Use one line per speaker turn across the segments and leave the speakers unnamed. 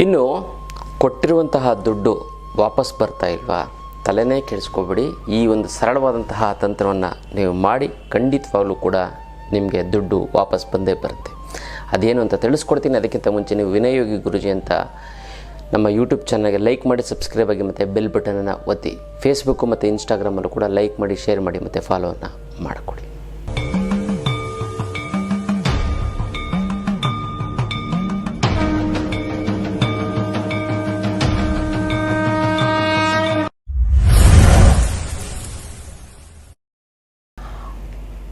ಇನ್ನು ಕೊಟ್ಟಿರುವಂತಹ ದುಡ್ಡು ವಾಪಸ್ ಬರ್ತಾ ಇಲ್ವಾ? ತಲೆನೇ ಕೆಡಿಸ್ಕೋಬೇಡಿ. ಈ ಒಂದು ಸರಳವಾದಂತಹ ತಂತ್ರವನ್ನು ನೀವು ಮಾಡಿ ಖಂಡಿತವಾಗಲೂ ಕೂಡ ನಿಮಗೆ ದುಡ್ಡು ವಾಪಸ್ ಬಂದೇ ಬರುತ್ತೆ. ಅದೇನು ಅಂತ ತಿಳಿಸ್ಕೊಡ್ತೀನಿ. ಅದಕ್ಕಿಂತ ಮುಂಚೆ ನೀವು ವಿನಯೋಗಿ ಗುರುಜಿ ಅಂತ ನಮ್ಮ ಯೂಟ್ಯೂಬ್ ಚಾನಲ್ಗೆ ಲೈಕ್ ಮಾಡಿ ಸಬ್ಸ್ಕ್ರೈಬ್ ಆಗಿ ಮತ್ತು ಬೆಲ್ ಬಟನನ್ನು ಒತ್ತಿ. ಫೇಸ್ಬುಕ್ಕು ಮತ್ತು ಇನ್ಸ್ಟಾಗ್ರಾಮಲ್ಲೂ ಕೂಡ ಲೈಕ್ ಮಾಡಿ ಶೇರ್ ಮಾಡಿ ಮತ್ತು ಫಾಲೋವನ್ನು ಮಾಡಿಕೊಡಿ.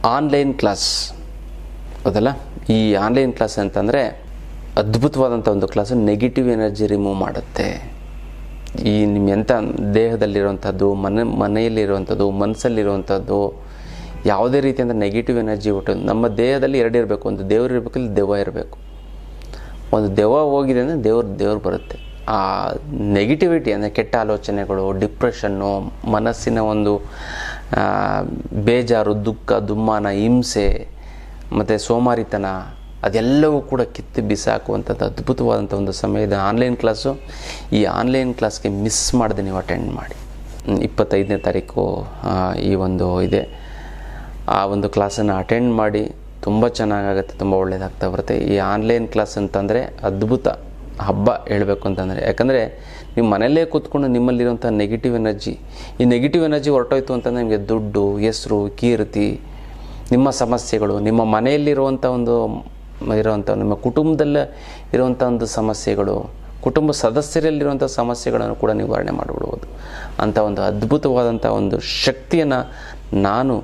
ಆನ್ಲೈನ್ ಕ್ಲಾಸ್ ಹೌದಲ್ಲ ಈ ಆನ್ಲೈನ್ ಕ್ಲಾಸ್ ಅಂತಂದರೆ ಅದ್ಭುತವಾದಂಥ ಒಂದು ಕ್ಲಾಸು ನೆಗೆಟಿವ್ ಎನರ್ಜಿ ರಿಮೂವ್ ಮಾಡುತ್ತೆ. ಈ ನಿಮ್ಮ ಎಂಥ ದೇಹದಲ್ಲಿರುವಂಥದ್ದು, ಮನೆ, ಮನೆಯಲ್ಲಿರುವಂಥದ್ದು, ಮನಸ್ಸಲ್ಲಿರುವಂಥದ್ದು, ಯಾವುದೇ ರೀತಿಯಿಂದ ನೆಗೆಟಿವ್ ಎನರ್ಜಿ ಒಟ್ಟು ನಮ್ಮ ದೇಹದಲ್ಲಿ ಎರಡು ಇರಬೇಕು. ಒಂದು ದೇವರು ಇರಬೇಕು, ಇಲ್ಲಿ ದೆವ್ವ ಇರಬೇಕು. ಒಂದು ದೆವ್ವ ಹೋಗಿದೆ ಅಂದರೆ ದೇವ್ರ, ದೇವ್ರು ಬರುತ್ತೆ. ಆ ನೆಗೆಟಿವಿಟಿ ಅಂದರೆ ಕೆಟ್ಟ ಆಲೋಚನೆಗಳು ಡಿಪ್ರೆಷನ್ನು ಮನಸ್ಸಿನ ಒಂದು ಬೇಜಾರು, ದುಃಖ, ದುಮ್ಮಾನ, ಹಿಂಸೆ, ಮತ್ತು ಸೋಮಾರಿತನ, ಅದೆಲ್ಲವೂ ಕೂಡ ಕಿತ್ತು ಬಿಸಾಕುವಂಥದ್ದು ಅದ್ಭುತವಾದಂಥ ಒಂದು ಸಮಯದ ಆನ್ಲೈನ್ ಕ್ಲಾಸು, ಈ ಆನ್ಲೈನ್ ಕ್ಲಾಸ್ಗೆ ಮಿಸ್ ಮಾಡದೆ ನೀವು ಅಟೆಂಡ್ ಮಾಡಿ. ಇಪ್ಪತ್ತೈದನೇ ತಾರೀಕು ಈ ಒಂದು ಇದೆ. ಆ ಒಂದು ಕ್ಲಾಸನ್ನು ಅಟೆಂಡ್ ಮಾಡಿ ತುಂಬ ಚೆನ್ನಾಗಾಗುತ್ತೆ, ತುಂಬ ಒಳ್ಳೆಯದಾಗ್ತಾ ಬರುತ್ತೆ. ಈ ಆನ್ಲೈನ್ ಕ್ಲಾಸ್ ಅಂತಂದರೆ ಅದ್ಭುತ ಹಬ್ಬ ಹೇಳಬೇಕು ಅಂತಂದರೆ. ಯಾಕಂದರೆ ನೀವು ಮನೆಯಲ್ಲೇ ಕೂತ್ಕೊಂಡು ನಿಮ್ಮಲ್ಲಿರುವಂಥ ನೆಗೆಟಿವ್ ಎನರ್ಜಿ ಈ ನೆಗೆಟಿವ್ ಎನರ್ಜಿ ಹೊರಟೋಯ್ತು ಅಂತಂದರೆ ನಿಮಗೆ ದುಡ್ಡು, ಹೆಸರು, ಕೀರ್ತಿ, ನಿಮ್ಮ ಸಮಸ್ಯೆಗಳು, ನಿಮ್ಮ ಮನೆಯಲ್ಲಿರುವಂಥ ಒಂದು ಇರುವಂಥ ನಿಮ್ಮ ಕುಟುಂಬದಲ್ಲೇ ಇರುವಂಥ ಒಂದು ಸಮಸ್ಯೆಗಳು, ಕುಟುಂಬ ಸದಸ್ಯರಲ್ಲಿರುವಂಥ ಸಮಸ್ಯೆಗಳನ್ನು ಕೂಡ ನಿವಾರಣೆ ಮಾಡಿಬಿಡ್ಬೋದು ಅಂಥ ಒಂದು ಅದ್ಭುತವಾದಂಥ ಒಂದು ಶಕ್ತಿಯನ್ನು ನಾನು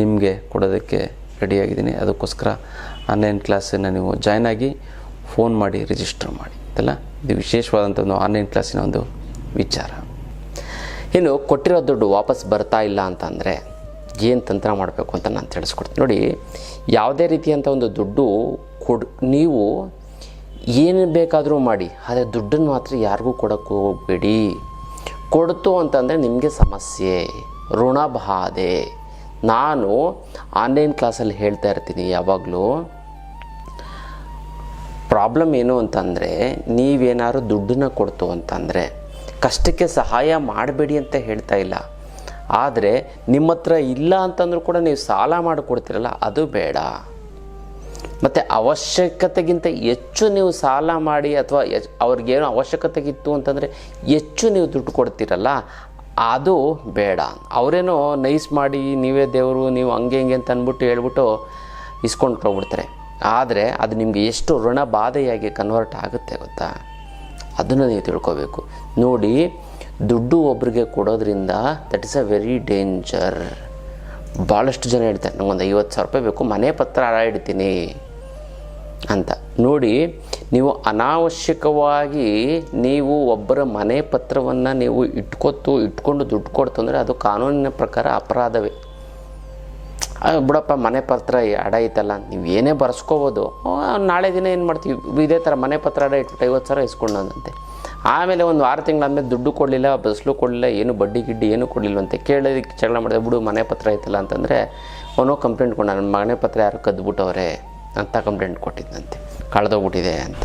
ನಿಮಗೆ ಕೊಡೋದಕ್ಕೆ ರೆಡಿಯಾಗಿದ್ದೀನಿ. ಅದಕ್ಕೋಸ್ಕರ ಆನ್ಲೈನ್ ಕ್ಲಾಸನ್ನು ನೀವು ಜಾಯ್ನ್ ಆಗಿ ಫೋನ್ ಮಾಡಿ ರಿಜಿಸ್ಟರ್ ಮಾಡಿ. ಅಲ್ಲ ಇದು ವಿಶೇಷವಾದಂಥ ಒಂದು ಆನ್ಲೈನ್ ಕ್ಲಾಸಿನ ಒಂದು ವಿಚಾರ. ಇನ್ನು ಕೊಟ್ಟಿರೋ ದುಡ್ಡು ವಾಪಸ್ ಬರ್ತಾ ಇಲ್ಲ ಅಂತಂದರೆ ಏನು ತಂತ್ರ ಮಾಡಬೇಕು ಅಂತ ನಾನು ತಿಳಿಸ್ಕೊಡ್ತೀನಿ. ನೋಡಿ, ಯಾವುದೇ ರೀತಿಯಂಥ ಒಂದು ದುಡ್ಡು ಕೊಡ್, ನೀವು ಏನು ಬೇಕಾದರೂ ಮಾಡಿ, ಆದರೆ ದುಡ್ಡನ್ನು ಮಾತ್ರ ಯಾರಿಗೂ ಕೊಡೋಕ್ಕೆ ಹೋಗಬೇಡಿ. ಕೊಡ್ತು ಅಂತಂದರೆ ನಿಮಗೆ ಸಮಸ್ಯೆ, ಋಣಬಾಧೆ. ನಾನು ಆನ್ಲೈನ್ ಕ್ಲಾಸಲ್ಲಿ ಹೇಳ್ತಾ ಇರ್ತೀನಿ ಯಾವಾಗಲೂ. ಪ್ರಾಬ್ಲಮ್ ಏನು ಅಂತಂದರೆ, ನೀವೇನಾದ್ರು ದುಡ್ಡನ್ನ ಕೊಡ್ತು ಅಂತಂದರೆ, ಕಷ್ಟಕ್ಕೆ ಸಹಾಯ ಮಾಡಬೇಡಿ ಅಂತ ಹೇಳ್ತಾ ಇಲ್ಲ. ಆದರೆ ನಿಮ್ಮ ಹತ್ರ ಇಲ್ಲ ಅಂತಂದ್ರೂ ಕೂಡ ನೀವು ಸಾಲ ಮಾಡಿಕೊಡ್ತೀರಲ್ಲ, ಅದು ಬೇಡ. ಮತ್ತು ಅವಶ್ಯಕತೆಗಿಂತ ಹೆಚ್ಚು ನೀವು ಸಾಲ ಮಾಡಿ ಅಥವಾ ಅವ್ರಿಗೇನು ಅವಶ್ಯಕತೆಗಿತ್ತು ಅಂತಂದರೆ ಹೆಚ್ಚು ನೀವು ದುಡ್ಡು ಕೊಡ್ತೀರಲ್ಲ, ಅದು ಬೇಡ. ಅವರೇನೋ ನೈಸ್ ಮಾಡಿ ನೀವೇ ದೇವರು, ನೀವು ಹಂಗೆ ಹಿಂಗೆ ಅಂತ ಅಂದ್ಬಿಟ್ಟು ಹೇಳ್ಬಿಟ್ಟು ಇಸ್ಕೊಂಡು ಹೋಗ್ಬಿಡ್ತಾರೆ. ಆದರೆ ಅದು ನಿಮಗೆ ಎಷ್ಟು ಋಣ ಬಾಧೆಯಾಗಿ ಕನ್ವರ್ಟ್ ಆಗುತ್ತೆ ಗೊತ್ತಾ? ಅದನ್ನು ನೀವು ತಿಳ್ಕೊಬೇಕು. ನೋಡಿ, ದುಡ್ಡು ಒಬ್ಬರಿಗೆ ಕೊಡೋದ್ರಿಂದ that is a very danger ಭಾಳಷ್ಟು ಜನ ಹೇಳ್ತಾರೆ, ನಂಗೊಂದು ಐವತ್ತು ಸಾವಿರ ರೂಪಾಯಿ ಬೇಕು, ಮನೆ ಪತ್ರ ಅಡ ಇಡ್ತೀನಿ ಅಂತ. ನೋಡಿ, ನೀವು ಅನಾವಶ್ಯಕವಾಗಿ ನೀವು ಒಬ್ಬರ ಮನೆ ಪತ್ರವನ್ನು ನೀವು ಇಟ್ಕೊತು ಇಟ್ಕೊಂಡು ದುಡ್ಡು ಕೊಡ್ತು ಅಂದರೆ ಅದು ಕಾನೂನಿನ ಪ್ರಕಾರ ಅಪರಾಧವೇ. ಬಿಡಪ್ಪ, ಮನೆ ಪತ್ರ ಅಡ ಐತಲ್ಲ, ನೀವು ಏನೇ ಬರ್ಸ್ಕೋಬೋದು. ನಾಳೆ ದಿನ ಏನು ಮಾಡ್ತೀವಿ? ಇದೇ ಥರ ಮನೆ ಪತ್ರ ಅಡ ಇಟ್ಬಿಟ್ಟು ಐವತ್ತು ಸಾವಿರ ಇಸ್ಕೊಂಡಂತೆ ಆಮೇಲೆ ಒಂದು ಆರು ತಿಂಗಳಾದ್ಮೇಲೆ ದುಡ್ಡು ಕೊಡಲಿಲ್ಲ, ಬಸ್ಲು ಕೊಡಲಿಲ್ಲ, ಏನು ಬಡ್ಡಿ ಗಿಡ್ಡಿ ಏನು ಕೊಡಲಿಲ್ಲವಂತೆ ಕೇಳೋದಕ್ಕೆ ಜಗಳ ಮಾಡಿದೆ, ಬಿಡು, ಮನೆ ಪತ್ರ ಐತಲ್ಲ ಅಂತಂದರೆ, ಅವನು ಕಂಪ್ಲೇಂಟ್ ಕೊಡ ನನ್ನ ಮನೆ ಪತ್ರ ಯಾರು ಕದ್ಬಿಟ್ಟವ್ರೆ? ಅಂತ ಕಂಪ್ಲೇಂಟ್ ಕೊಟ್ಟಿದ್ದಂತೆ ಕಳೆದೋಗ್ಬಿಟ್ಟಿದೆ ಅಂತ.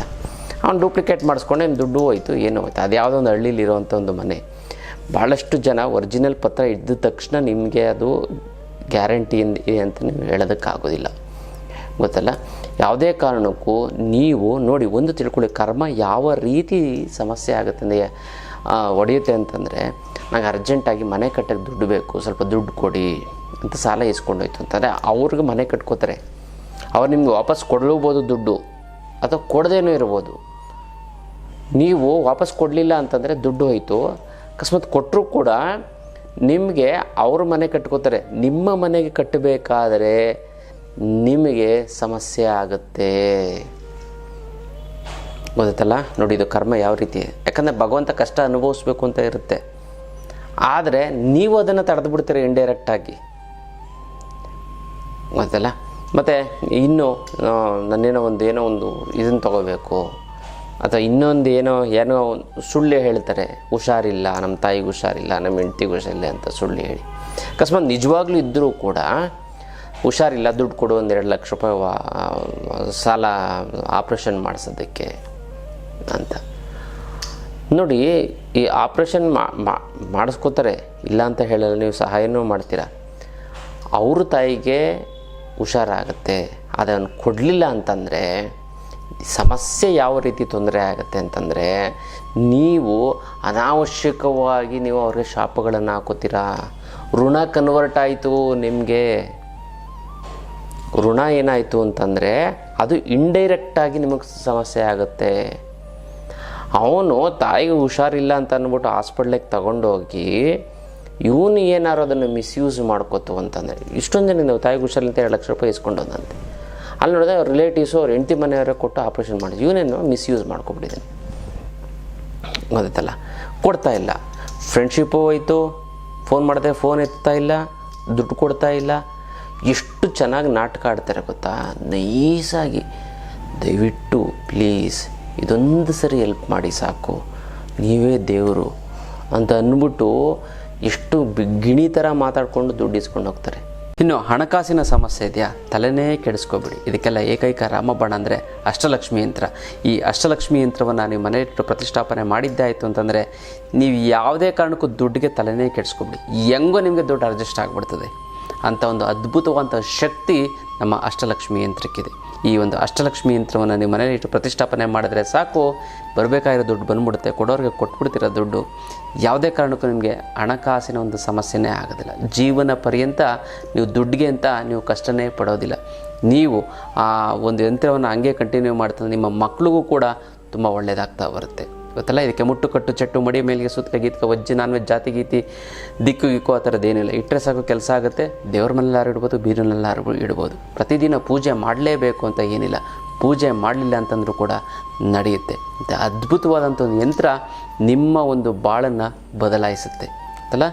ಅವ್ನು ಡೂಪ್ಲಿಕೇಟ್ ಮಾಡಿಸ್ಕೊಂಡೆ ದುಡ್ಡು ಹೋಯ್ತು, ಏನು ಹೋಯ್ತು. ಅದು ಯಾವುದೋ ಒಂದು ಹಳ್ಳಿಲಿರುವಂಥ ಒಂದು ಮನೆ. ಭಾಳಷ್ಟು ಜನ ಒರಿಜಿನಲ್ ಪತ್ರ ಇದ್ದ ತಕ್ಷಣ ನಿಮಗೆ ಅದು ಗ್ಯಾರಂಟಿ ಇದೆ ಅಂತ ನೀವು ಹೇಳೋದಕ್ಕಾಗೋದಿಲ್ಲ. ಗೊತ್ತಲ್ಲ? ಯಾವುದೇ ಕಾರಣಕ್ಕೂ ನೀವು ನೋಡಿ ಒಂದು ತಿಳ್ಕೊಳ್ಳಿ, ಕರ್ಮ ಯಾವ ರೀತಿ ಸಮಸ್ಯೆ ಆಗುತ್ತೆ ಅಂದರೆ ಒಡೆಯುತ್ತೆ ಅಂತಂದರೆ, ನಂಗೆ ಅರ್ಜೆಂಟಾಗಿ ಮನೆ ಕಟ್ಟಕ್ಕೆ ದುಡ್ಡು ಬೇಕು, ಸ್ವಲ್ಪ ದುಡ್ಡು ಕೊಡಿ ಅಂತ ಸಾಲ ಇಸ್ಕೊಂಡೋಯ್ತು ಅಂತಂದರೆ ಅವ್ರಿಗೆ ಮನೆ ಕಟ್ಕೋತಾರೆ. ಅವ್ರು ನಿಮ್ಗೆ ವಾಪಸ್ ಕೊಡಲೂಬೋದು ದುಡ್ಡು, ಅಥವಾ ಕೊಡದೇನೂ ಇರ್ಬೋದು. ನೀವು ವಾಪಸ್ ಕೊಡಲಿಲ್ಲ ಅಂತಂದರೆ ದುಡ್ಡು ಹೋಯಿತು, ಅಕಸ್ಮಾತ್ ಕೊಟ್ಟರು ಕೂಡ ನಿಮಗೆ ಅವ್ರ ಮನೆ ಕಟ್ಕೋತಾರೆ. ನಿಮ್ಮ ಮನೆಗೆ ಕಟ್ಟಬೇಕಾದರೆ ನಿಮಗೆ ಸಮಸ್ಯೆ ಆಗುತ್ತೆ. ಗೊತ್ತಲ್ಲ ನೋಡಿ, ಇದು ಕರ್ಮ ಯಾವ ರೀತಿ? ಯಾಕಂದರೆ ಭಗವಂತ ಕಷ್ಟ ಅನುಭವಿಸ್ಬೇಕು ಅಂತ ಇರುತ್ತೆ. ಆದರೆ ನೀವು ಅದನ್ನು ತಡೆದು ಬಿಡ್ತೀರಿ ಇಂಡೈರೆಕ್ಟಾಗಿ ಗೊತ್ತಲ್ಲ ಮತ್ತು ಇನ್ನು ನನ್ನೇನೋ ಒಂದು, ಏನೋ ಒಂದು ಇದನ್ನು ತಗೋಬೇಕು. ಅಥವಾ ಇನ್ನೊಂದು ಏನೋ ಏನೋ ಸುಳ್ಳು ಹೇಳ್ತಾರೆ, ಹುಷಾರಿಲ್ಲ, ನಮ್ಮ ತಾಯಿಗೆ ಹುಷಾರಿಲ್ಲ, ನಮ್ಮ ಹೆಂಡ್ತಿಗೆ ಹುಷಾರಿಲ್ಲ ಅಂತ ಸುಳ್ಳು ಹೇಳಿ. ಅಕಸ್ಮಾತ್ ನಿಜವಾಗ್ಲೂ ಇದ್ದರೂ ಕೂಡ ಹುಷಾರಿಲ್ಲ, ದುಡ್ಡು ಕೊಡು ಒಂದು ಎರಡು ಲಕ್ಷ ರೂಪಾಯಿ ಸಾಲ ಆಪ್ರೇಷನ್ ಮಾಡಿಸೋದಕ್ಕೆ ಅಂತ. ನೋಡಿ, ಈ ಆಪ್ರೇಷನ್ ಮಾಡಿಸ್ಕೋತಾರೆ, ಇಲ್ಲ ಅಂತ ಹೇಳಲ್ಲ, ನೀವು ಸಹಾಯನೂ ಮಾಡ್ತೀರಾ. ಅವ್ರ ತಾಯಿಗೆ ಹುಷಾರಾಗುತ್ತೆ, ಅದನ್ನು ಕೊಡಲಿಲ್ಲ ಅಂತಂದರೆ ಸಮಸ್ಯೆ ಯಾವ ರೀತಿ ತೊಂದರೆ ಆಗುತ್ತೆ ಅಂತಂದರೆ, ನೀವು ಅನಾವಶ್ಯಕವಾಗಿ ನೀವು ಅವ್ರಿಗೆ ಶಾಪಗಳನ್ನು ಹಾಕೋತೀರಾ? ಋಣ ಕನ್ವರ್ಟ್ ಆಯಿತು ನಿಮಗೆ. ಋಣ ಏನಾಯಿತು ಅಂತಂದರೆ, ಅದು ಇಂಡೈರೆಕ್ಟಾಗಿ ನಿಮಗೆ ಸಮಸ್ಯೆ ಆಗುತ್ತೆ. ಅವನು ತಾಯಿಗೆ ಹುಷಾರಿಲ್ಲ ಅಂತ ಅಂದ್ಬಿಟ್ಟು ಹಾಸ್ಪಿಟ್ಲಿಗೆ ತಗೊಂಡೋಗಿ, ಇವನು ಏನಾರು ಅದನ್ನು ಮಿಸ್ಯೂಸ್ ಮಾಡ್ಕೋತು ಅಂತಂದರೆ, ಇಷ್ಟೊಂದು ಜನ ತಾಯಿಗೆ ಹುಷಾರಿಲ್ಲ ಅಂತ ಎರಡು ಲಕ್ಷ ರೂಪಾಯಿ ಇಸ್ಕೊಂಡೋದಂತೆ ಅಲ್ಲಿ ನೋಡಿದ್ರೆ ಅವ್ರ ರಿಲೇಟಿವ್ಸು ಅವ್ರ ಹೆಂಡತಿ ಮನೆಯವರೇ ಕೊಟ್ಟು ಆಪ್ರೇಷನ್ ಮಾಡಿದ್ರು ಇವನೇನು ಮಿಸ್ಯೂಸ್ ಮಾಡ್ಕೊಬಿಟ್ಟಿದ್ದೀನಿ ಗೊತ್ತಾಯ್ತಲ್ಲ? ಕೊಡ್ತಾ ಇಲ್ಲ. ಫ್ರೆಂಡ್ಶಿಪ್ಪು ಹೋಯ್ತು ಫೋನ್ ಮಾಡಿದೆ ಫೋನ್ ಎತ್ತಾ ಇಲ್ಲ, ದುಡ್ಡು ಕೊಡ್ತಾ ಇಲ್ಲ. ಎಷ್ಟು ಚೆನ್ನಾಗಿ ನಾಟಕ ಆಡ್ತಾರೆ ಗೊತ್ತಾ? ನೈಸಾಗಿ. ದಯವಿಟ್ಟು ಪ್ಲೀಸ್ ಇದೊಂದು ಸರಿ ಹೆಲ್ಪ್ ಮಾಡಿ ಸಾಕು. ನೀವೇ ದೇವರು ಅಂತ ಅಂದ್ಬಿಟ್ಟು ಎಷ್ಟು ಗಿಣಿ ಥರ ಮಾತಾಡ್ಕೊಂಡು ದುಡ್ಡು ಇಸ್ಕೊಂಡು ಹೋಗ್ತಾರೆ. ಇನ್ನು ಹಣಕಾಸಿನ ಸಮಸ್ಯೆ ಇದೆಯಾ? ತಲೆನೇ ಕೆಡಿಸ್ಕೋಬೇಡಿ. ಇದಕ್ಕೆಲ್ಲ ಏಕೈಕ ರಾಮಬಾಣ ಅಂದರೆ ಅಷ್ಟಲಕ್ಷ್ಮಿ ಯಂತ್ರ. ಈ ಅಷ್ಟಲಕ್ಷ್ಮಿ ಯಂತ್ರವನ್ನು ನೀವು ಮನೆಯಿಟ್ಟು ಪ್ರತಿಷ್ಠಾಪನೆ ಮಾಡಿದ್ದೇ ಆಯಿತು ಅಂತಂದರೆ ನೀವು ಯಾವುದೇ ಕಾರಣಕ್ಕೂ ದುಡ್ಡಿಗೆ ತಲೆನೇ ಕೆಡಿಸ್ಕೊಬಿಡಿ. ಹೆಂಗೋ ನಿಮಗೆ ದುಡ್ಡು ಅಡ್ಜಸ್ಟ್ ಆಗಿಬಿಡ್ತದೆ. ಅಂಥ ಒಂದು ಅದ್ಭುತವಾದಂಥ ಶಕ್ತಿ ನಮ್ಮ ಅಷ್ಟಲಕ್ಷ್ಮಿ ಯಂತ್ರಕ್ಕಿದೆ. ಈ ಒಂದು ಅಷ್ಟಲಕ್ಷ್ಮಿ ಯಂತ್ರವನ್ನು ನೀವು ಮನೇಲಿ ಇಟ್ಟು ಪ್ರತಿಷ್ಠಾಪನೆ ಮಾಡಿದ್ರೆ ಸಾಕು. ಬರಬೇಕಾಗಿರೋ ದುಡ್ಡು ಬಂದ್ಬಿಡುತ್ತೆ. ಕೊಡೋರಿಗೆ ಕೊಟ್ಬಿಡ್ತಿರೋ ದುಡ್ಡು. ಯಾವುದೇ ಕಾರಣಕ್ಕೂ ನಿಮಗೆ ಹಣಕಾಸಿನ ಒಂದು ಸಮಸ್ಯೆನೇ ಆಗೋದಿಲ್ಲ. ಜೀವನ ಪರ್ಯಂತ ನೀವು ದುಡ್ಡಿಗೆ ಅಂತ ನೀವು ಕಷ್ಟನೇ ಪಡೋದಿಲ್ಲ. ನೀವು ಆ ಒಂದು ಯಂತ್ರವನ್ನು ಹಂಗೆ ಕಂಟಿನ್ಯೂ ಮಾಡ್ತಾರೆ ನಿಮ್ಮ ಮಕ್ಳಿಗೂ ಕೂಡ ತುಂಬ ಒಳ್ಳೆಯದಾಗ್ತಾ ಬರುತ್ತೆ. ಗೊತ್ತಲ್ಲ? ಇದಕ್ಕೆ ಮುಟ್ಟು ಕಟ್ಟು ಚಟ್ಟು, ಮಡಿ, ಮೇಲಿಗೆ ಸುತ್ತ ಗೀತ್ಕ, ವಜ್ಜಿ ನಾನ್ ವೆಜ್ ಜಾತಿ, ಗೀತಿ, ದಿಕ್ಕು, ಗಿಕ್ಕು, ಆ ಥರದ್ದು ಏನಿಲ್ಲ. ಇಟ್ಟರೆ ಸಾಕು, ಕೆಲಸ ಆಗುತ್ತೆ. ದೇವ್ರ ಮನೆಲ್ಲಾರು ಇಡ್ಬೋದು ಬೀರಿನಲ್ಲಾರು ಇಡ್ಬೋದು. ಪ್ರತಿದಿನ ಪೂಜೆ ಮಾಡಲೇಬೇಕು ಅಂತ ಏನಿಲ್ಲ. ಪೂಜೆ ಮಾಡಲಿಲ್ಲ ಅಂತಂದರೂ ಕೂಡ ನಡೆಯುತ್ತೆ. ಅದ್ಭುತವಾದಂಥ ಒಂದು ಯಂತ್ರ ನಿಮ್ಮ ಒಂದು ಬಾಳನ್ನು ಬದಲಾಯಿಸುತ್ತೆ. ಅಲ್ಲ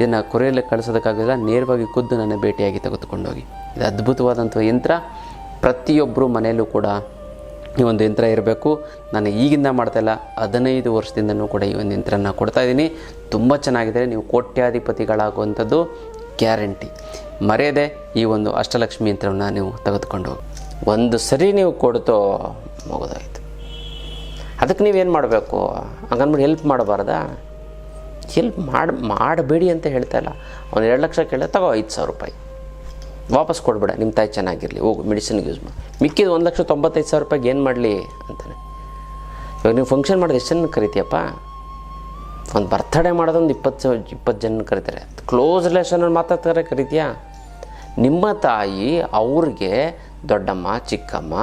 ಇದನ್ನು ಕೊರೆಯಲ್ಲಿ ಕಳಿಸೋದಕ್ಕಾಗಲ್ಲ ನೇರವಾಗಿ ಖುದ್ದು ನನ್ನ ಭೇಟಿಯಾಗಿ ತೆಗೆದುಕೊಂಡೋಗಿ ಇದು ಅದ್ಭುತವಾದಂಥ ಯಂತ್ರ. ಪ್ರತಿಯೊಬ್ಬರು ಮನೆಯಲ್ಲೂ ಕೂಡ ಈ ಒಂದು ಯಂತ್ರ ಇರಬೇಕು. ನಾನು ಈಗಿಂದ ಮಾಡ್ತಾಯಿಲ್ಲ ಹದಿನೈದು ವರ್ಷದಿಂದನೂ ಕೂಡ ಈ ಒಂದು ಯಂತ್ರನ ಕೊಡ್ತಾಯಿದ್ದೀನಿ ತುಂಬ ಚೆನ್ನಾಗಿದೆ ನೀವು ಕೋಟ್ಯಾಧಿಪತಿಗಳಾಗುವಂಥದ್ದು ಗ್ಯಾರಂಟಿ. ಮರೆಯದೆ ಈ ಒಂದು ಅಷ್ಟಲಕ್ಷ್ಮಿ ಯಂತ್ರವನ್ನು ನೀವು ತೆಗೆದುಕೊಂಡು ಒಂದು ಸರಿ ನೀವು ಕೊಡ್ತೋ ಮುಗಿದೋಯ್ತು. ಅದಕ್ಕೆ ನೀವೇನು ಮಾಡಬೇಕು? ಹಂಗನ್ಬಿಟ್ಟು ಹೆಲ್ಪ್ ಮಾಡಬಾರ್ದಾ? ಹೆಲ್ಪ್ ಮಾಡಿ, ಮಾಡಬೇಡಿ ಅಂತ ಹೇಳ್ತಾ ಇಲ್ಲ. ಅವ್ನು ಎರಡು ಲಕ್ಷ ಕೇಳಿದ್ರೆ ತಗೋ ಐದು ಸಾವಿರ ರೂಪಾಯಿ. ವಾಪಸ್ ಕೊಡ್ಬೇಡ ನಿಮ್ಮ ತಾಯಿ ಚೆನ್ನಾಗಿರಲಿ, ಹೋಗು ಮೆಡಿಸಿನ್ಗೆ ಯೂಸ್ ಮಾಡಿ. ಮಿಕ್ಕಿದ ಒಂದು ಲಕ್ಷ ತೊಂಬತ್ತೈದು ಸಾವಿರ ರೂಪಾಯಿಗೆ ಏನು ಮಾಡಲಿ ಅಂತಾನೆ. ಇವಾಗ ನೀವು ಫಂಕ್ಷನ್ ಮಾಡೋದು ಎಷ್ಟು ಜನ ಕರಿತೀಯಪ್ಪ? ಒಂದು ಬರ್ತಡೇ ಮಾಡೋದೊಂದು ಇಪ್ಪತ್ತು ಇಪ್ಪತ್ತು ಜನ ಕರಿತಾರೆ. ಕ್ಲೋಸ್ ರಿಲೇಷನಲ್ಲಿ ಮಾತಾಡ್ತಾರೆ, ಕರಿತೀಯಾ? ನಿಮ್ಮ ತಾಯಿ ಅವ್ರಿಗೆ ದೊಡ್ಡಮ್ಮ, ಚಿಕ್ಕಮ್ಮ,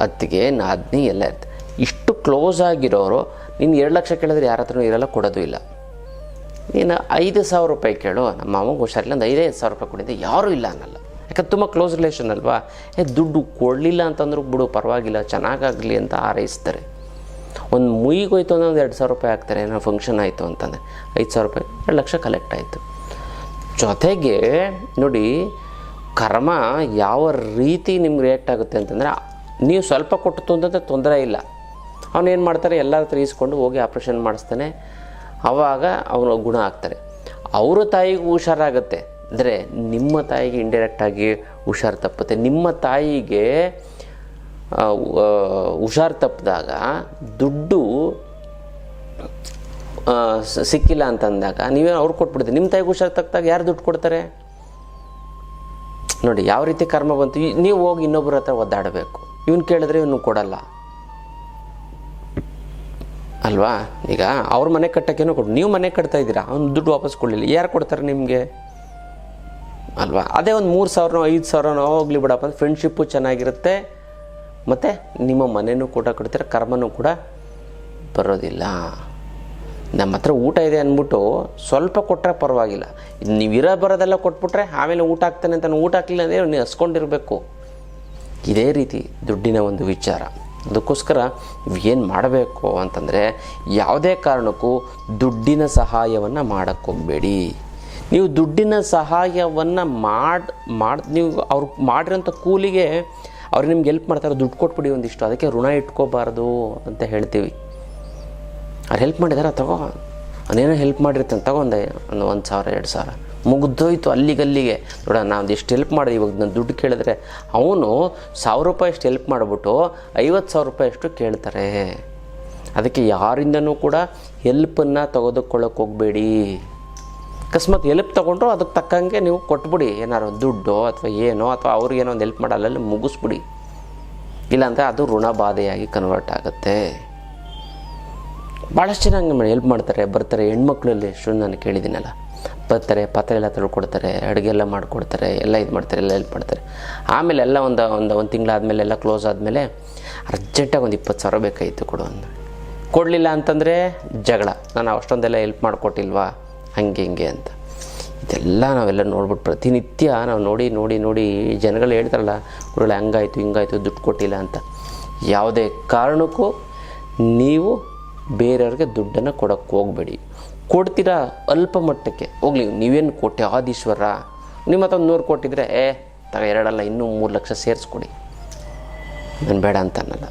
ಅತ್ತಿಗೆ, ನಾದ್ನಿ ಎಲ್ಲ ಇರ್ತದೆ ಇಷ್ಟು ಕ್ಲೋಸ್ ಆಗಿರೋರು, ನೀನು ಎರಡು ಲಕ್ಷ ಕೇಳಿದ್ರೆ ಯಾರ ಹತ್ರನೂ ಇರಲ್ಲ, ಕೊಡೋದು ಇಲ್ಲ. ನೀನು ಐದು ಸಾವಿರ ರೂಪಾಯಿ ಕೇಳು, ನಮ್ಮ ಮಾಮಗೆ ಹುಷಾರಿಲ್ಲ ಒಂದು ಐದೈದು ಸಾವಿರ ರೂಪಾಯಿ ಕೊಡಿದ್ದೆ ಯಾರೂ ಇಲ್ಲ ಅನ್ನಲ್ಲ ಯಾಕಂದ್ರೆ ತುಂಬ ಕ್ಲೋಸ್ ರಿಲೇಷನ್ ಅಲ್ವಾ? ಏ, ದುಡ್ಡು ಕೊಡಲಿಲ್ಲ ಅಂತಂದ್ರೂ ಬಿಡು, ಪರವಾಗಿಲ್ಲ, ಚೆನ್ನಾಗಾಗಲಿ ಅಂತ ಆರೈಸ್ತಾರೆ ಒಂದು ಮುಯಿಗೋಯ್ತು ಅಂದರೆ ಒಂದು ಎರಡು ಸಾವಿರ ರೂಪಾಯಿ ಹಾಕ್ತಾರೆ, ಏನೋ ಫಂಕ್ಷನ್ ಆಯಿತು ಅಂತಂದರೆ. ಐದು ಸಾವಿರ ರೂಪಾಯಿ, ಎರಡು ಲಕ್ಷ ಕಲೆಕ್ಟ್ ಆಯಿತು. ಜೊತೆಗೆ ನೋಡಿ, ಕರ್ಮ ಯಾವ ರೀತಿ ನಿಮ್ಗೆ ರಿಯಾಕ್ಟ್ ಆಗುತ್ತೆ ಅಂತಂದರೆ, ನೀವು ಸ್ವಲ್ಪ ಕೊಟ್ಟು ಅಂತಂದರೆ ತೊಂದರೆ ಇಲ್ಲ. ಅವನೇನು ಮಾಡ್ತಾರೆ? ಎಲ್ಲರ ಹತ್ರ ಈಸ್ಕೊಂಡು ಹೋಗಿ ಆಪ್ರೇಷನ್ ಮಾಡಿಸ್ತಾನೆ. ಆವಾಗ ಅವನು ಗುಣ ಆಗ್ತಾರೆ. ಅವರ ತಾಯಿಗೂ ಹುಷಾರಾಗುತ್ತೆ. ಅಂದರೆ ನಿಮ್ಮ ತಾಯಿಗೆ ಇಂಡೈರೆಕ್ಟಾಗಿ ಹುಷಾರು ತಪ್ಪುತ್ತೆ. ನಿಮ್ಮ ತಾಯಿಗೆ ಹುಷಾರು ತಪ್ಪಿದಾಗ ದುಡ್ಡು ಸಿಕ್ಕಿಲ್ಲ ಅಂತಂದಾಗ ನೀವೇ ಅವ್ರು ಕೊಟ್ಬಿಡ್ತೀವಿ ನಿಮ್ಮ ತಾಯಿಗೆ ಹುಷಾರು ತಪ್ಪಿದಾಗ ಯಾರು ದುಡ್ಡು ಕೊಡ್ತಾರೆ? ನೋಡಿ, ಯಾವ ರೀತಿ ಕರ್ಮ ಬಂತು ನೀವು ಹೋಗಿ ಇನ್ನೊಬ್ಬರ ಹತ್ರ ಒದ್ದಾಡಬೇಕು. ಇವನು ಕೇಳಿದ್ರೆ ಇವನು ಕೊಡಲ್ಲ. ಅಲ್ವಾ? ಈಗ ಅವ್ರ ಮನೆ ಕಟ್ಟೋಕ್ಕೇನೋ ಕೊಡು. ನೀವು ಮನೆ ಕಟ್ತಾ ಇದ್ದೀರಾ? ಅವ್ನು ದುಡ್ಡು ವಾಪಸ್ ಕೊಡಲಿಲ್ಲ. ಯಾರು ಕೊಡ್ತಾರೆ ನಿಮಗೆ? ಅಲ್ವಾ? ಅದೇ ಒಂದು ಮೂರು ಸಾವಿರನೋ, ಐದು ಸಾವಿರನೋ ಹೋಗ್ಲಿ ಬಿಡಪ್ಪ. ಅಂದ್ರೆ ಫ್ರೆಂಡ್ಶಿಪ್ಪು ಚೆನ್ನಾಗಿರುತ್ತೆ. ಮತ್ತು ನಿಮ್ಮ ಮನೆಯೂ ಕೂಡ ಕೊಡ್ತೀರ ಕರ್ಮನೂ ಕೂಡ ಬರೋದಿಲ್ಲ. ನಮ್ಮ ಹತ್ರ ಊಟ ಇದೆ ಅಂದ್ಬಿಟ್ಟು ಸ್ವಲ್ಪ ಕೊಟ್ಟರೆ ಪರವಾಗಿಲ್ಲ. ಇದು ನೀವು ಇರೋ ಬರೋದೆಲ್ಲ ಕೊಟ್ಬಿಟ್ರೆ ಆಮೇಲೆ ಊಟ ಹಾಕ್ತಾನೆ ಅಂತ ಊಟ ಹಾಕ್ಲಿಲ್ಲ ಅಂದರೆ ನೀವು ಹಸ್ಕೊಂಡಿರಬೇಕು. ಇದೇ ರೀತಿ ದುಡ್ಡಿನ ಒಂದು ವಿಚಾರ. ಅದಕ್ಕೋಸ್ಕರ ಏನು ಮಾಡಬೇಕು ಅಂತಂದರೆ ಯಾವುದೇ ಕಾರಣಕ್ಕೂ ದುಡ್ಡಿನ ಸಹಾಯವನ್ನು ಮಾಡೋಕ್ಕೋಗ್ಬೇಡಿ ನೀವು ದುಡ್ಡಿನ ಸಹಾಯವನ್ನು ಮಾಡಿ ಮಾಡಿ, ನೀವು ಅವ್ರು ಮಾಡಿರೋಂಥ ಕೂಲಿಗೆ ಅವ್ರು ನಿಮ್ಗೆ ಹೆಲ್ಪ್ ಮಾಡ್ತಾರೆ, ದುಡ್ಡು ಕೊಟ್ಬಿಡಿ ಒಂದಿಷ್ಟು, ಅದಕ್ಕೆ ಋಣ ಇಟ್ಕೋಬಾರ್ದು ಅಂತ ಹೇಳ್ತೀವಿ. ಅವ್ರು ಹೆಲ್ಪ್ ಮಾಡಿದಾರ, ತಗೋ. ಅದೇನೋ ಹೆಲ್ಪ್ ಮಾಡಿರ್ತಾನೆ ತಗೊಂಡೆ ಒಂದು ಒಂದು ಸಾವಿರ, ಎರಡು ಸಾವಿರ. ಮುಗ್ದೋಯ್ತು ಅಲ್ಲಿಗಲ್ಲಿಗೆ. ನೋಡ, ನಾವು ಎಷ್ಟು ಹೆಲ್ಪ್ ಮಾಡಿದೆ ಇವಾಗ ನಾನು ದುಡ್ಡು ಕೇಳಿದ್ರೆ ಅವನು ಸಾವಿರ ರೂಪಾಯಿ ಅಷ್ಟು ಹೆಲ್ಪ್ ಮಾಡಿಬಿಟ್ಟು ಐವತ್ತು ಸಾವಿರ ರೂಪಾಯಿ ಅಷ್ಟು ಕೇಳ್ತಾರೆ. ಅದಕ್ಕೆ ಯಾರಿಂದನೂ ಕೂಡ ಹೆಲ್ಪನ್ನು ತೆಗೆದುಕೊಳ್ಳೋಕೆ ಹೋಗಬೇಡಿ. ಅಕಸ್ಮಾತ್ ಹೆಲ್ಪ್ ತೊಗೊಂಡ್ರು ಅದಕ್ಕೆ ತಕ್ಕಂಗೆ ನೀವು ಕೊಟ್ಬಿಡಿ. ಏನಾರು ದುಡ್ಡು ಅಥವಾ ಏನೋ, ಅಥವಾ ಅವ್ರಿಗೇನೋ ಒಂದು ಹೆಲ್ಪ್ ಮಾಡಿ, ಅಲ್ಲಲ್ಲಿ ಮುಗಿಸ್ಬಿಡಿ. ಇಲ್ಲಾಂದರೆ ಅದು ಋಣಬಾಧೆಯಾಗಿ ಕನ್ವರ್ಟ್ ಆಗುತ್ತೆ. ಭಾಳಷ್ಟು ಜನ ಹಂಗೆ ಹೆಲ್ಪ್ ಮಾಡ್ತಾರೆ, ಬರ್ತಾರೆ. ಹೆಣ್ಮಕ್ಳಲ್ಲಿ ಎಷ್ಟು ನಾನು ಕೇಳಿದ್ದೀನಲ್ಲ. ಬರ್ತಾರೆ, ಪಾತ್ರೆ ಎಲ್ಲ ತೊಳ್ಕೊಡ್ತಾರೆ, ಅಡುಗೆ ಎಲ್ಲ ಮಾಡಿಕೊಡ್ತಾರೆ, ಎಲ್ಲ ಇದು ಮಾಡ್ತಾರೆ, ಎಲ್ಲ ಹೆಲ್ಪ್ ಮಾಡ್ತಾರೆ. ಆಮೇಲೆ ಎಲ್ಲ ಒಂದು ಒಂದು ಒಂದು ತಿಂಗಳಾದಮೇಲೆ, ಎಲ್ಲ ಕ್ಲೋಸ್ ಆದಮೇಲೆ ಅರ್ಜೆಂಟಾಗಿ ಒಂದು ಇಪ್ಪತ್ತು ಸಾವಿರ ಬೇಕಾಗಿತ್ತು ಕೊಡು ಅಂದ ಕೊಡಲಿಲ್ಲ ಅಂತಂದರೆ ಜಗಳ, ನಾನು ಅಷ್ಟೊಂದೆಲ್ಲ ಹೆಲ್ಪ್ ಮಾಡಿಕೊಟ್ಟಿಲ್ವಾ, ಹಂಗೆ, ಹಿಂಗೆ ಅಂತ. ಇದೆಲ್ಲ ನಾವೆಲ್ಲ ನೋಡ್ಬಿಟ್ಟು ಪ್ರತಿನಿತ್ಯ ನಾವು ನೋಡಿ ನೋಡಿ ನೋಡಿ ಜನಗಳು ಹೇಳ್ತಾರಲ್ಲ ಒಳ್ಳೆ ಹಂಗಾಯಿತು, ಹಿಂಗಾಯ್ತು, ದುಡ್ಡು ಕೊಟ್ಟಿಲ್ಲ ಅಂತ. ಯಾವುದೇ ಕಾರಣಕ್ಕೂ ನೀವು ಬೇರೆಯವ್ರಿಗೆ ದುಡ್ಡನ್ನು ಕೊಡೋಕ್ಕೆ ಹೋಗಬೇಡಿ. ಕೊಡ್ತೀರಾ ಅಲ್ಪ ಮಟ್ಟಕ್ಕೆ? ಹೋಗ್ಲಿ, ನೀವೇನು ಕೊಟ್ಟೆ ಆದೀಶ್ವರ? ನಿಮ್ಮ ಹತ್ರ ನೂರು ಕೊಟ್ಟಿದ್ರೆ, ಏ, ತಗ ಎರಡಲ್ಲ, ಇನ್ನೂ ಮೂರು ಲಕ್ಷ ಸೇರಿಸ್ಕೊಡಿ. ನಾನು ಬೇಡ ಅಂತ ಅನ್ನಲ್ಲ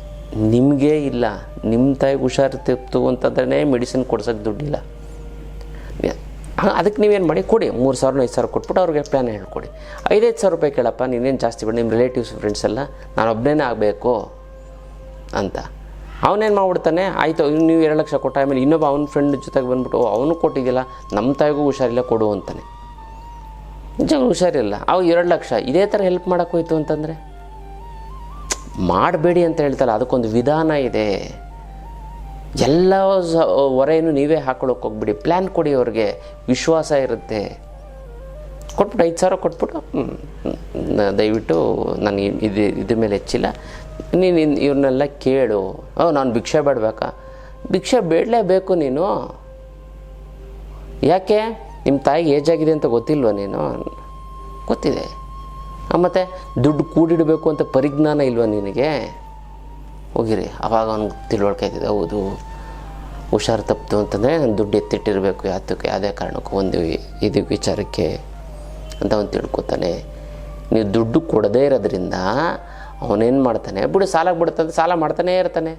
ನಿಮಗೆ ಇಲ್ಲ ನಿಮ್ಮ ತಾಯಿಗೆ ಹುಷಾರು ತಿಪ್ತು ಅಂತಂದ್ರೆ ಮೆಡಿಸಿನ್ ಕೊಡ್ಸೋಕ್ಕೆ ದುಡ್ಡಿಲ್ಲ. ಅದಕ್ಕೆ ನೀವೇನು ಮಾಡಿ, ಕೊಡಿ, ಮೂರು ಸಾವಿರ ಐದು ಸಾವಿರ ಕೊಟ್ಬಿಟ್ಟು ಅವ್ರಿಗೆ ಪ್ಲ್ಯಾನ್ ಹೇಳ್ಕೊಡಿ. ಐದೈದು ಸಾವಿರ ರೂಪಾಯಿ ಕೇಳಪ್ಪ, ನೀನೇನು ಜಾಸ್ತಿ ಬೇಡ ನಿಮ್ಮ ರಿಲೇಟಿವ್ಸ್ ಫ್ರೆಂಡ್ಸ್ ಎಲ್ಲ, ನಾನು ಒಬ್ಬನೇ ಆಗಬೇಕು ಅಂತ. ಅವನೇನು ಮಾಡ್ಬಿಡ್ತಾನೆ, ಆಯಿತು ನೀವು ಎರಡು ಲಕ್ಷ ಕೊಟ್ಟ ಆಮೇಲೆ ಇನ್ನೊಬ್ಬ ಅವ್ನ ಫ್ರೆಂಡ್ ಜೊತೆಗೆ ಬಂದ್ಬಿಟ್ಟು ಅವನು ಕೊಟ್ಟಿದ್ದಿಲ್ಲ ನಮ್ಮ ತಾಯಿಗೂ ಹುಷಾರಿಲ್ಲ, ಕೊಡು, ಅಂತಾನೆ. ನಿಜ ಹುಷಾರಿಲ್ಲ. ಅವು ಎರಡು ಲಕ್ಷ, ಇದೇ ಥರ ಹೆಲ್ಪ್ ಮಾಡೋಕೆ ಹೋಯ್ತು ಅಂತಂದರೆ? ಮಾಡಬೇಡಿ ಅಂತ ಹೇಳ್ತಲ್ಲ, ಅದಕ್ಕೊಂದು ವಿಧಾನ ಇದೆ. ಎಲ್ಲ ಹೊರೆಯನ್ನು ನೀವೇ ಹಾಕೊಳ್ಳೋಕೆ ಹೋಗ್ಬಿಡಿ. ಪ್ಲ್ಯಾನ್ ಕೊಡಿ ಅವ್ರಿಗೆ. ವಿಶ್ವಾಸ ಇರುತ್ತೆ. ಕೊಟ್ಬಿಟ್ಟು ಐದು ಸಾವಿರ ಕೊಟ್ಬಿಟ್ಟು ದಯವಿಟ್ಟು ನನಗೆ ಇದು, ಇದ್ರ ಮೇಲೆ ಹೆಚ್ಚಿಲ್ಲ. ನೀನು ಇವ್ರನ್ನೆಲ್ಲ ಕೇಳು. ಓ, ನಾನು ಭಿಕ್ಷೆ ಬೇಡಬೇಕಾ? ಭಿಕ್ಷೆ ಬೇಡಲೇಬೇಕು ನೀನು. ಯಾಕೆ? ನಿಮ್ಮ ತಾಯಿಗೆ ಏಜ್ ಆಗಿದೆ ಅಂತ ಗೊತ್ತಿಲ್ವ ನೀನು? ಗೊತ್ತಿದೆ. ಮತ್ತು ದುಡ್ಡು ಕೂಡಿಡಬೇಕು ಅಂತ ಪರಿಜ್ಞಾನ ಇಲ್ವ ನಿನಗೆ? ಹೋಗಿರಿ, ಅವಾಗ ಅವ್ನಿಗೆ ತಿಳುವಳಿಕೆ ಆಗಿದೆ ಹೌದು, ಹುಷಾರು ತಪ್ಪಿತು ಅಂತಂದರೆ ನಾನು ದುಡ್ಡು ಎತ್ತಿಟ್ಟಿರಬೇಕು ಯಾತಕ್ಕೆ? ಯಾವುದೇ ಕಾರಣಕ್ಕೂ ಒಂದು ಇದು ವಿಚಾರಕ್ಕೆ ಅಂತ ಅವನು ತಿಳ್ಕೊತಾನೆ. ನೀವು ದುಡ್ಡು ಕೊಡದೇ ಇರೋದ್ರಿಂದ ಅವನೇನು ಮಾಡ್ತಾನೆ? ಬಿಡು ಸಾಲ ಬಿಡುತ್ತಂದ್ರೆ ಸಾಲ ಮಾಡ್ತಾನೇ ಇರ್ತಾನೆ.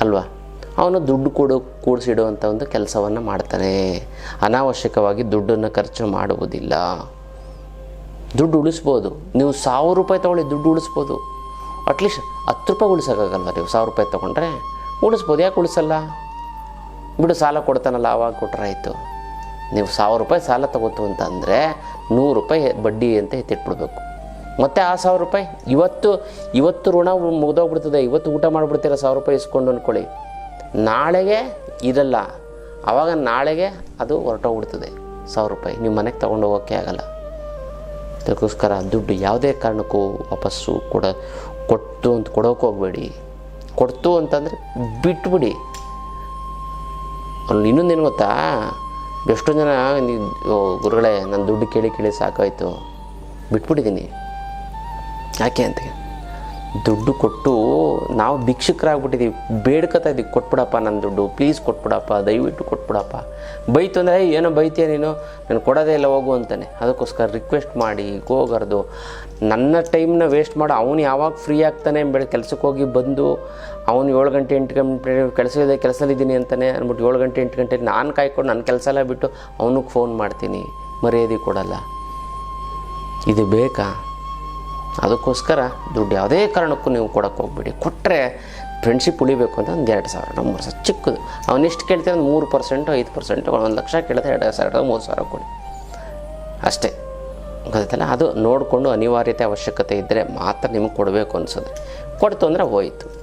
ಅಲ್ವಾ? ಅವನು ದುಡ್ಡು ಕೊಡು ಕೂಡಿಸಿಡುವಂಥ ಒಂದು ಕೆಲಸವನ್ನು ಮಾಡ್ತಾನೆ. ಅನಾವಶ್ಯಕವಾಗಿ ದುಡ್ಡನ್ನು ಖರ್ಚು ಮಾಡುವುದಿಲ್ಲ. ದುಡ್ಡು ಉಳಿಸ್ಬೋದು. ನೀವು ಸಾವಿರ ರೂಪಾಯಿ ತೊಗೊಳ್ಳಿ, ದುಡ್ಡು ಉಳಿಸ್ಬೋದು. ಅಟ್ಲೀಸ್ಟ್ ಹತ್ತು ರೂಪಾಯಿ ಉಳಿಸೋಕ್ಕಾಗಲ್ವ ನೀವು ಸಾವಿರ ರೂಪಾಯಿ ತೊಗೊಂಡ್ರೆ. ಉಳಿಸ್ಬೋದು, ಯಾಕೆ ಉಳಿಸಲ್ಲ? ಬಿಡು, ಸಾಲ ಕೊಡ್ತಾನಲ್ಲ ಆವಾಗ ಕೊಟ್ರಾಯ್ತು ನೀವು ಸಾವಿರ ರೂಪಾಯಿ ಸಾಲ ತಗೋತು ಅಂತಂದರೆ ನೂರು ರೂಪಾಯಿ ಬಡ್ಡಿ ಅಂತ ಎತ್ತಿಟ್ಬಿಡ್ಬೇಕು. ಮತ್ತು ಆ ಸಾವಿರ ರೂಪಾಯಿ ಇವತ್ತು ಇವತ್ತು ಋಣ ಮುಗ್ದೋಗ್ಬಿಡ್ತದೆ, ಇವತ್ತು ಊಟ ಮಾಡಿಬಿಡ್ತೀರ ಸಾವಿರ ರೂಪಾಯಿ ಇಸ್ಕೊಂಡು ಅಂದ್ಕೊಳ್ಳಿ. ನಾಳೆಗೆ ಇರಲ್ಲ ಆವಾಗ ನಾಳೆಗೆ ಅದು ಹೊರಟೋಗ್ಬಿಡ್ತದೆ ಸಾವಿರ ರೂಪಾಯಿ. ನಿಮ್ಮ ಮನೆಗೆ ತೊಗೊಂಡು ಹೋಗೋಕ್ಕೆ ಆಗಲ್ಲ. ಅದಕ್ಕೋಸ್ಕರ ದುಡ್ಡು ಯಾವುದೇ ಕಾರಣಕ್ಕೂ ವಾಪಸ್ಸು ಕೊಡ, ಕೊಟ್ಟು ಅಂತ ಕೊಡೋಕೆ ಹೋಗಬೇಡಿ. ಕೊಡ್ತು ಅಂತಂದರೆ ಬಿಟ್ಬಿಡಿ. ಅಲ್ಲಿ ಏನು ಗೊತ್ತಾ? ಎಷ್ಟೊಂದು ಜನ ನೀವು ಗುರುಗಳೇ ನಾನು ದುಡ್ಡು ಕೇಳಿ ಕೇಳಿ ಸಾಕಾಯಿತು. ಬಿಟ್ಬಿಟ್ಟಿದ್ದೀನಿ ಯಾಕೆ ಅಂತ ದುಡ್ಡು ಕೊಟ್ಟು ನಾವು ಭಿಕ್ಷುಕರಾಗ್ಬಿಟ್ಟಿದ್ದೀವಿ ಬೇಡ್ಕೊತಾ ಇದ್ದೀವಿ. ಕೊಟ್ಬಿಡಪ್ಪ ನನ್ನ ದುಡ್ಡು. ಪ್ಲೀಸ್ ಕೊಟ್ಬಿಡಪ್ಪ. ದಯವಿಟ್ಟು ಕೊಟ್ಬಿಡಪ್ಪ. ಬೈತು ಅಂದರೆ "ಏಯ್, ಏನೋ ಬೈತೀಯ ನೀನು? ನಾನು ಕೊಡೋದೇ ಇಲ್ಲ ಹೋಗು ಅಂತಾನೆ. ಅದಕ್ಕೋಸ್ಕರ ರಿಕ್ವೆಸ್ಟ್ ಮಾಡಿ ಹೋಗರ್ದು ನನ್ನ ಟೈಮ್ನ ವೇಸ್ಟ್ ಮಾಡಿ. ಅವನು ಯಾವಾಗ ಫ್ರೀ ಆಗ್ತಾನೆ ಬೆಳೆ ಕೆಲಸಕ್ಕೆ ಹೋಗಿ ಬಂದು ಅವನು ಏಳು ಗಂಟೆ, ಎಂಟು ಗಂಟೆ ಕೆಲಸ ಇದೆ ಕೆಲಸದಲ್ಲಿದ್ದೀನಿ ಅಂತಲೇ ಅಂದ್ಬಿಟ್ಟು ಏಳು ಗಂಟೆ, ಎಂಟು ಗಂಟೆ ನಾನು ಕಾಯ್ಕೊಂಡು ನನ್ನ ಕೆಲಸ ಎಲ್ಲ ಬಿಟ್ಟು ಅವನಿಗೆ ಫೋನ್ ಮಾಡ್ತೀನಿ. ಮರ್ಯಾದೆ ಕೊಡಲ್ಲ. ಇದು ಬೇಕಾ? ಅದಕ್ಕೋಸ್ಕರ ದುಡ್ಡು ಯಾವುದೇ ಕಾರಣಕ್ಕೂ ನೀವು ಕೊಡೋಕ್ಕೆ ಹೋಗ್ಬೇಡಿ. ಕೊಟ್ಟರೆ ಫ್ರೆಂಡ್ಶಿಪ್ ಉಳಿಬೇಕು ಅಂತ ಒಂದು ಎರಡು ಸಾವಿರ. ಮೂರು ಸಾವಿರ ಚಿಕ್ಕದು. ಅವನು ಎಷ್ಟು ಕೇಳ್ತೀರ ಒಂದು ಮೂರು ಪರ್ಸೆಂಟು ಐದು ಪರ್ಸೆಂಟು ಒಂದು ಲಕ್ಷ ಕೇಳಿದ್ರೆ ಎರಡು ಸಾವಿರದ ಮೂರು ಸಾವಿರ ಕೊಡಿ. ಅಷ್ಟೇ. ಗೊತ್ತಲ್ಲ ಅದು ನೋಡಿಕೊಂಡು ಅನಿವಾರ್ಯತೆ ಅವಶ್ಯಕತೆ ಇದ್ದರೆ ಮಾತ್ರ ನಿಮಗೆ ಕೊಡಬೇಕು ಅನ್ಸೋದು ಕೊಡ್ತು ಅಂದರೆ ಹೋಯಿತು.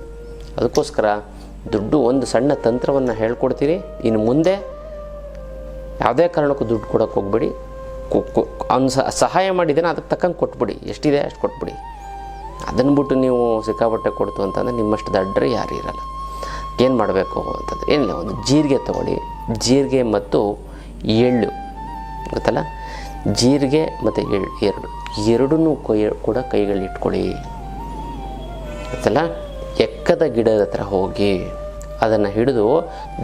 ಅದಕ್ಕೋಸ್ಕರ ದುಡ್ಡು ಒಂದು ಸಣ್ಣ ತಂತ್ರವನ್ನು ಹೇಳ್ಕೊಡ್ತೀರಿ. ಇನ್ನು ಮುಂದೆ ಯಾವುದೇ ಕಾರಣಕ್ಕೂ ದುಡ್ಡು ಕೊಡೋಕೆ ಹೋಗ್ಬೇಡಿ. ಅವ್ನು ಸಹಾಯ ಮಾಡಿದ್ದೇನೆ, ಅದಕ್ಕೆ ತಕ್ಕಂಗೆ ಕೊಟ್ಬಿಡಿ. ಎಷ್ಟಿದೆ ಅಷ್ಟು ಕೊಟ್ಬಿಡಿ. ಅದನ್ನು ಬಿಟ್ಟು ನೀವು ಸಿಕ್ಕಾಪಟ್ಟೆ ಕೊಡ್ತು ಅಂತಂದರೆ ನಿಮ್ಮಷ್ಟು ದಡ್ಡ್ರೆ ಯಾರು ಇರಲ್ಲ. ಏನು ಮಾಡಬೇಕು ಅಂತಂದರೆ, ಏನಿಲ್ಲ, ಒಂದು ಜೀರಿಗೆ ತೊಗೊಳ್ಳಿ. ಜೀರಿಗೆ ಮತ್ತು ಎಳ್ಳು. ಗೊತ್ತಲ್ಲ? ಜೀರಿಗೆ ಮತ್ತು ಎಳ್ಳು, ಎರಡು. ಎರಡನ್ನೂ ಕೈ ಕೂಡ ಕೈಗಳಿಟ್ಕೊಳ್ಳಿ ಗೊತ್ತಲ್ಲ? ಎಕ್ಕದ ಗಿಡದ ಹತ್ರ ಹೋಗಿ ಅದನ್ನು ಹಿಡಿದು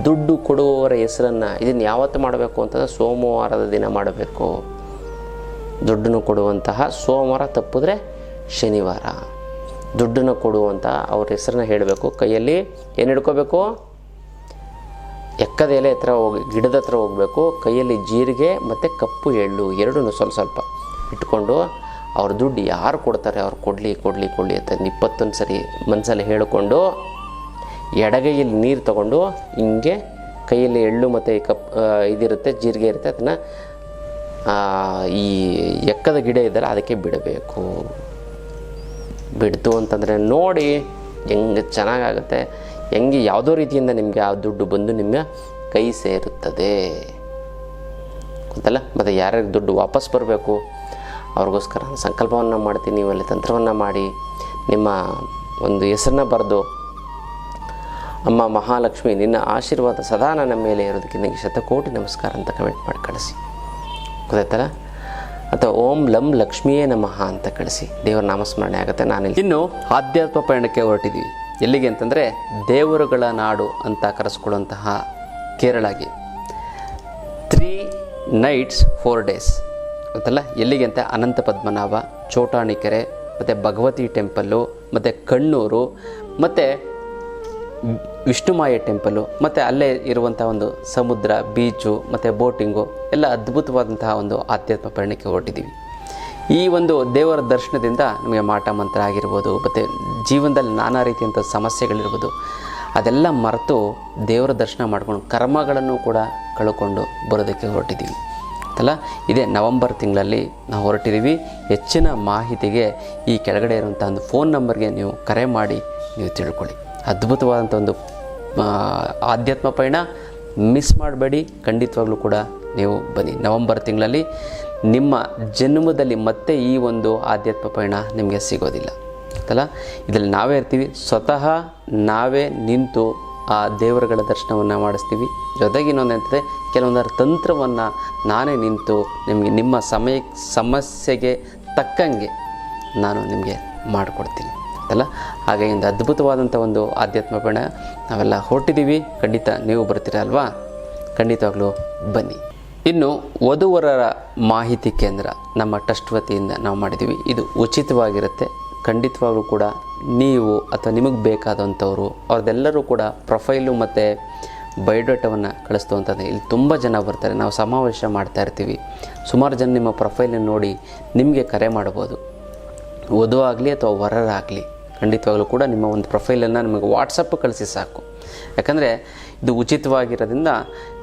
ದುಡ್ಡು ಕೊಡುವವರ ಹೆಸರನ್ನು ಇದನ್ನು ಯಾವತ್ತು ಮಾಡಬೇಕು ಅಂತಂದರೆ ಸೋಮವಾರದ ದಿನ ಮಾಡಬೇಕು. ದುಡ್ಡನ್ನು ಕೊಡುವಂತಹ ಸೋಮವಾರ ತಪ್ಪಿದ್ರೆ ಶನಿವಾರ. ದುಡ್ಡನ್ನು ಕೊಡುವಂಥ ಅವ್ರ ಹೆಸರನ್ನ ಹೇಳಬೇಕು. ಕೈಯಲ್ಲಿ ಏನು ಹಿಡ್ಕೋಬೇಕು? ಎಕ್ಕದ ಎಲೆ ಹತ್ರ ಹೋಗಿ, ಗಿಡದ ಹತ್ರ ಹೋಗಬೇಕು. ಕೈಯಲ್ಲಿ ಜೀರಿಗೆ ಮತ್ತು ಕಪ್ಪು ಎಳ್ಳು ಎರಡೂ ಸ್ವಲ್ಪ ಸ್ವಲ್ಪ ಇಟ್ಕೊಂಡು ಅವ್ರ ದುಡ್ಡು ಯಾರು ಕೊಡ್ತಾರೆ ಅವ್ರು ಕೊಡಲಿ ಕೊಡಲಿ ಕೊಡಲಿ ಅಂತ ಇಪ್ಪತ್ತೊಂದು ಸರಿ ಮನಸ್ಸಲ್ಲಿ ಹೇಳಿಕೊಂಡು ಎಡಗೈಯಲ್ಲಿ ನೀರು ತಗೊಂಡು ಹಿಂಗೆ ಕೈಯಲ್ಲಿ ಎಳ್ಳು ಮತ್ತು ಕಪ್ ಇದಿರುತ್ತೆ, ಜೀರಿಗೆ ಇರುತ್ತೆ, ಅದನ್ನು ಈ ಎಕ್ಕದ ಗಿಡ ಇದೆಯಲ್ಲ ಅದಕ್ಕೆ ಬಿಡಬೇಕು. ಬಿಡ್ತು ಅಂತಂದರೆ ನೋಡಿ ಹೆಂಗೆ ಚೆನ್ನಾಗಾಗುತ್ತೆ. ಹೆಂಗೆ ಯಾವುದೋ ರೀತಿಯಿಂದ ನಿಮಗೆ ಆ ದುಡ್ಡು ಬಂದು ನಿಮಗೆ ಕೈ ಸೇರುತ್ತದೆ. ಗೊತ್ತಲ್ಲ? ಮತ್ತು ಯಾರ್ಯಾರಿಗೆ ದುಡ್ಡು ವಾಪಸ್ ಬರಬೇಕು? ಅವ್ರಿಗೋಸ್ಕರ ಸಂಕಲ್ಪವನ್ನು ಮಾಡ್ತೀನಿ ನೀವಲ್ಲಿ ತಂತ್ರವನ್ನು ಮಾಡಿ, ನಿಮ್ಮ ಒಂದು ಹೆಸರನ್ನ ಬರೆದು, ಅಮ್ಮ ಮಹಾಲಕ್ಷ್ಮಿ, ನಿನ್ನ ಆಶೀರ್ವಾದ ಸದಾ ನನ್ನ ಮೇಲೆ ಇರೋದಕ್ಕೆ ನನಗೆ ಶತಕೋಟಿ ನಮಸ್ಕಾರ ಅಂತ ಕಮೆಂಟ್ ಮಾಡಿ ಕಳಿಸಿ. ಗೊತ್ತಾಯ್ತಲ್ಲ? ಅಥವಾ ಓಂ ಲಂ ಲಕ್ಷ್ಮಿಯೇ ನಮಃ ಅಂತ ಕಳಿಸಿ. ದೇವರ ನಾಮಸ್ಮರಣೆ ಆಗುತ್ತೆ. ನಾನು ಇನ್ನು ಆಧ್ಯಾತ್ಮ ಪಯಣಕ್ಕೆ ಹೊರಟಿದ್ದೀವಿ. ಎಲ್ಲಿಗೆ ಅಂತಂದರೆ ದೇವರುಗಳ ನಾಡು ಅಂತ ಕರೆಸ್ಕೊಳ್ಳುವಂತಹ ಕೇರಳಗೆ ತ್ರೀ ನೈಟ್ಸ್ ಫೋರ್ ಡೇಸ್ ಗೊತ್ತಲ್ಲ ಎಲ್ಲಿಗೆ ಅಂತ ಅನಂತ ಪದ್ಮನಾಭ ಚೋಟಾಣಿಕೆರೆ ಮತ್ತು ಭಗವತಿ ಟೆಂಪಲ್ಲು, ಮತ್ತು ಕಣ್ಣೂರು, ಮತ್ತು ವಿಷ್ಣುಮಾಯ ಟೆಂಪಲ್ಲು, ಮತ್ತು ಅಲ್ಲೇ ಇರುವಂಥ ಒಂದು ಸಮುದ್ರ, ಬೀಚು, ಮತ್ತು ಬೋಟಿಂಗು, ಎಲ್ಲ ಅದ್ಭುತವಾದಂತಹ ಒಂದು ಆಧ್ಯಾತ್ಮ ಪಯಣಕ್ಕೆ ಹೊರಟಿದ್ದೀವಿ. ಈ ಒಂದು ದೇವರ ದರ್ಶನದಿಂದ ನಮಗೆ ಮಾಟ ಮಂತ್ರ ಆಗಿರ್ಬೋದು, ಮತ್ತು ಜೀವನದಲ್ಲಿ ನಾನಾ ರೀತಿಯಂಥ ಸಮಸ್ಯೆಗಳಿರ್ಬೋದು, ಅದೆಲ್ಲ ಮರೆತು ದೇವರ ದರ್ಶನ ಮಾಡ್ಕೊಂಡು ಕರ್ಮಗಳನ್ನು ಕೂಡ ಕಳ್ಕೊಂಡು ಬರೋದಕ್ಕೆ ಹೊರಟಿದ್ದೀವಿ. ಅಲ್ಲ ಇದೇ ನವಂಬರ್ ತಿಂಗಳಲ್ಲಿ ನಾವು ಹೊರಟಿದ್ದೀವಿ. ಹೆಚ್ಚಿನ ಮಾಹಿತಿಗೆ ಈ ಕೆಳಗಡೆ ಇರುವಂಥ ಒಂದು ಫೋನ್ ನಂಬರ್ಗೆ ನೀವು ಕರೆ ಮಾಡಿ ನೀವು ತಿಳ್ಕೊಳ್ಳಿ. ಅದ್ಭುತವಾದಂಥ ಒಂದು ಆಧ್ಯಾತ್ಮ ಪಯಣ. ಮಿಸ್ ಮಾಡಬೇಡಿ, ಖಂಡಿತವಾಗ್ಲೂ ಕೂಡ ನೀವು ಬನ್ನಿ. ನವಂಬರ್ ತಿಂಗಳಲ್ಲಿ ನಿಮ್ಮ ಜನ್ಮದಲ್ಲಿ ಮತ್ತೆ ಈ ಒಂದು ಆಧ್ಯಾತ್ಮ ಪಯಣ ನಿಮಗೆ ಸಿಗೋದಿಲ್ಲ. ಅಲ್ಲ ಇದರಲ್ಲಿ ನಾವೇ ಇರ್ತೀವಿ. ಸ್ವತಃ ನಾವೇ ನಿಂತು ಆ ದೇವರುಗಳ ದರ್ಶನವನ್ನು ಮಾಡಿಸ್ತೀವಿ. ಜೊತೆಗೆ ಇನ್ನೊಂದಂತಂದರೆ ಕೆಲವೊಂದರ ತಂತ್ರವನ್ನು ನಾನೇ ನಿಂತು ನಿಮಗೆ ನಿಮ್ಮ ಸಮಯ, ಸಮಸ್ಯೆಗೆ ತಕ್ಕಂಗೆ ನಾನು ನಿಮಗೆ ಮಾಡಿಕೊಡ್ತೀನಿ. ಅಲ್ಲ ಹಾಗೆ ಒಂದು ಅದ್ಭುತವಾದಂಥ ಒಂದು ಆಧ್ಯಾತ್ಮ ಪಯಣ ನಾವೆಲ್ಲ ಹೊರಟಿದ್ದೀವಿ. ಖಂಡಿತ ನೀವು ಬರ್ತೀರಾ ಅಲ್ವಾ? ಖಂಡಿತವಾಗ್ಲೂ ಬನ್ನಿ. ಇನ್ನು ವಧುವರರ ಮಾಹಿತಿ ಕೇಂದ್ರ ನಮ್ಮ ಟ್ರಸ್ಟ್ ವತಿಯಿಂದ ನಾವು ಮಾಡಿದ್ದೀವಿ. ಇದು ಉಚಿತವಾಗಿರುತ್ತೆ. ಖಂಡಿತವಾಗ್ಲೂ ಕೂಡ ನೀವು ಅಥವಾ ನಿಮಗೆ ಬೇಕಾದಂಥವ್ರು, ಅವ್ರದ್ದೆಲ್ಲರೂ ಕೂಡ ಪ್ರೊಫೈಲು ಮತ್ತು ಬಯೋಡೇಟವನ್ನು ಕಳಿಸ್ತುವಂಥದ್ದು ಇಲ್ಲಿ ತುಂಬ ಜನ ಬರ್ತಾರೆ. ನಾವು ಸಮಾವೇಶ ಮಾಡ್ತಾ ಇರ್ತೀವಿ. ಸುಮಾರು ಜನ ನಿಮ್ಮ ಪ್ರೊಫೈಲನ್ನು ನೋಡಿ ನಿಮಗೆ ಕರೆ ಮಾಡ್ಬೋದು. ಆಗಲಿ ಅಥವಾ ವರರಾಗಲಿ ಖಂಡಿತವಾಗ್ಲೂ ಕೂಡ ನಿಮ್ಮ ಒಂದು ಪ್ರೊಫೈಲನ್ನು ನಿಮಗೆ ವಾಟ್ಸಪ್ ಕಳಿಸಿ ಸಾಕು. ಯಾಕಂದರೆ ಇದು ಉಚಿತವಾಗಿರೋದ್ರಿಂದ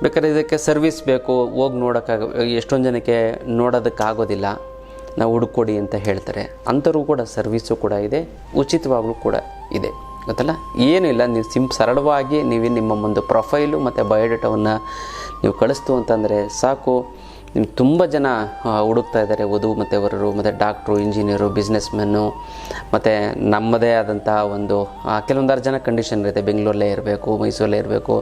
ಬೇಕಾದ್ರೆ ಇದಕ್ಕೆ ಸರ್ವಿಸ್ ಬೇಕು. ಹೋಗಿ ನೋಡೋಕ್ಕಾಗ, ಎಷ್ಟೊಂದು ಜನಕ್ಕೆ ನೋಡೋದಕ್ಕಾಗೋದಿಲ್ಲ. ನಾವು ಹುಡುಕೊಡಿ ಅಂತ ಹೇಳ್ತಾರೆ. ಅಂಥವ್ರಿಗೂ ಕೂಡ ಸರ್ವಿಸು ಕೂಡ ಇದೆ, ಉಚಿತವಾಗಲೂ ಕೂಡ ಇದೆ. ಗೊತ್ತಲ್ಲ? ಏನಿಲ್ಲ ನೀವು ಸಿಂ ಸರಳವಾಗಿ ನೀವು ನಿಮ್ಮ ಒಂದು ಪ್ರೊಫೈಲು ಮತ್ತು ಬಯೋಡೇಟಾವನ್ನು ನೀವು ಕಳಿಸ್ತು ಅಂತಂದರೆ ಸಾಕು. ನಿಮ್ಮ ತುಂಬ ಜನ ಹುಡುಕ್ತಾ ಇದ್ದಾರೆ ವಧು ಮತ್ತು ವರರು ಮತ್ತು ಡಾಕ್ಟ್ರು, ಇಂಜಿನಿಯರು ಬಿಸ್ನೆಸ್ಮೆನ್ನು ಮತ್ತು ನಮ್ಮದೇ ಆದಂಥ ಒಂದು ಕೆಲವೊಂದಾರು ಜನ ಕಂಡೀಷನ್ ಇರುತ್ತೆ. ಬೆಂಗಳೂರಲ್ಲೇ ಇರಬೇಕು, ಮೈಸೂರಲ್ಲೇ ಇರಬೇಕು,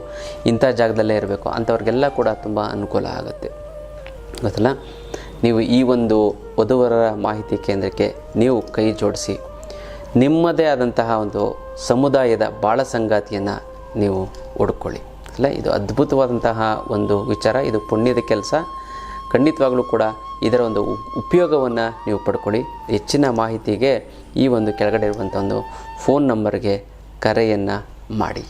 ಇಂಥ ಜಾಗದಲ್ಲೇ ಇರಬೇಕು, ಅಂಥವ್ರಿಗೆಲ್ಲ ಕೂಡ ತುಂಬ ಅನುಕೂಲ ಆಗುತ್ತೆ. ಗೊತ್ತಲ್ಲ? ನೀವು ಈ ಒಂದು ವಧುವರರ ಮಾಹಿತಿ ಕೇಂದ್ರಕ್ಕೆ ನೀವು ಕೈ ಜೋಡಿಸಿ. ನಿಮ್ಮದೇ ಆದಂತಹ ಒಂದು ಸಮುದಾಯದ ಬಾಳ ಸಂಗಾತಿಯನ್ನು ನೀವು ಹುಡ್ಕೊಳ್ಳಿ. ಅಲ್ಲ, ಇದು ಅದ್ಭುತವಾದಂತಹ ಒಂದು ವಿಚಾರ, ಇದು ಪುಣ್ಯದ ಕೆಲಸ. ಖಂಡಿತವಾಗಲೂ ಕೂಡ ಇದರ ಒಂದು ಉಪಯೋಗವನ್ನು ನೀವು ಪಡ್ಕೊಳ್ಳಿ. ಹೆಚ್ಚಿನ ಮಾಹಿತಿಗೆ ಈ ಒಂದು ಕೆಳಗಡೆ ಇರುವಂಥ ಒಂದು ಫೋನ್ ನಂಬರ್ಗೆ ಕರೆಯನ್ನು ಮಾಡಿ.